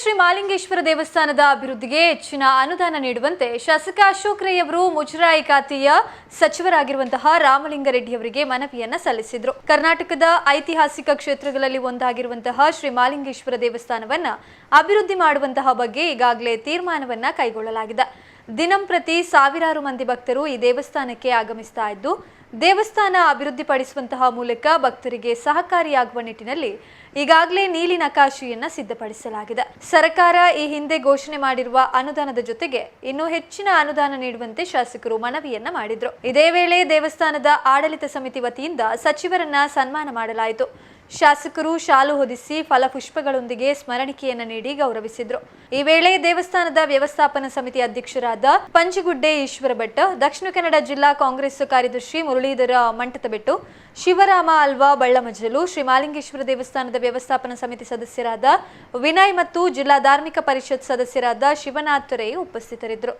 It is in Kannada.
ಶ್ರೀ ಮಾಲಿಂಗೇಶ್ವರ ದೇವಸ್ಥಾನದ ಅಭಿವೃದ್ಧಿಗೆ ಹೆಚ್ಚಿನ ಅನುದಾನ ನೀಡುವಂತೆ ಶಾಸಕ ಅಶೋಕ್ ರೈ ಅವರು ಮುಜರಾಯಿ ಖಾತೆಯ ಸಚಿವರಾಗಿರುವಂತಹ ರಾಮಲಿಂಗಾರೆಡ್ಡಿ ಅವರಿಗೆ ಮನವಿಯನ್ನ ಸಲ್ಲಿಸಿದ್ರು. ಕರ್ನಾಟಕದ ಐತಿಹಾಸಿಕ ಕ್ಷೇತ್ರಗಳಲ್ಲಿ ಒಂದಾಗಿರುವಂತಹ ಶ್ರೀ ಮಾಲಿಂಗೇಶ್ವರ ದೇವಸ್ಥಾನವನ್ನ ಅಭಿವೃದ್ಧಿ ಮಾಡುವಂತಹ ಬಗ್ಗೆ ಈಗಾಗಲೇ ತೀರ್ಮಾನವನ್ನ ಕೈಗೊಳ್ಳಲಾಗಿದೆ. ದಿನಂಪ್ರತಿ ಸಾವಿರಾರು ಮಂದಿ ಭಕ್ತರು ಈ ದೇವಸ್ಥಾನಕ್ಕೆ ಆಗಮಿಸ್ತಾ ಇದ್ದು, ದೇವಸ್ಥಾನ ಅಭಿವೃದ್ಧಿಪಡಿಸುವಂತಹ ಮೂಲಕ ಭಕ್ತರಿಗೆ ಸಹಕಾರಿಯಾಗುವ ನಿಟ್ಟಿನಲ್ಲಿ ಈಗಾಗಲೇ ನೀಲಿ ನಕಾಶಿಯನ್ನ ಸಿದ್ಧಪಡಿಸಲಾಗಿದೆ. ಸರ್ಕಾರ ಈ ಹಿಂದೆ ಘೋಷಣೆ ಮಾಡಿರುವ ಅನುದಾನದ ಜೊತೆಗೆ ಇನ್ನೂ ಹೆಚ್ಚಿನ ಅನುದಾನ ನೀಡುವಂತೆ ಶಾಸಕರು ಮನವಿಯನ್ನ ಮಾಡಿದ್ರು. ಇದೇ ವೇಳೆ ದೇವಸ್ಥಾನದ ಆಡಳಿತ ಸಮಿತಿ ವತಿಯಿಂದ ಸಚಿವರನ್ನ ಸನ್ಮಾನ ಮಾಡಲಾಯಿತು. ಶಾಸಕರು ಶಾಲು ಹೊದಿಸಿ ಫಲಪುಷ್ಪಗಳೊಂದಿಗೆ ಸ್ಮರಣಿಕೆಯನ್ನ ನೀಡಿ ಗೌರವಿಸಿದ್ರು. ಈ ವೇಳೆ ದೇವಸ್ಥಾನದ ವ್ಯವಸ್ಥಾಪನಾ ಸಮಿತಿ ಅಧ್ಯಕ್ಷರಾದ ಪಂಚಗುಡ್ಡೆ ಈಶ್ವರ ಭಟ್, ದಕ್ಷಿಣ ಕನ್ನಡ ಜಿಲ್ಲಾ ಕಾಂಗ್ರೆಸ್ ಕಾರ್ಯದರ್ಶಿ ಮುರಳೀಧರ ಮಂಟತಬೆಟ್ಟು ಶಿವರಾಮ ಅಲ್ವಾ ಬಳ್ಳಮಜಲು, ಶ್ರೀ ಮಾಲಿಂಗೇಶ್ವರ ದೇವಸ್ಥಾನದ ವ್ಯವಸ್ಥಾಪನಾ ಸಮಿತಿ ಸದಸ್ಯರಾದ ವಿನಯ್ ಮತ್ತು ಜಿಲ್ಲಾ ಧಾರ್ಮಿಕ ಪರಿಷತ್ ಸದಸ್ಯರಾದ ಶಿವನಾಥ್ ರೈ ಉಪಸ್ಥಿತರಿದ್ದರು.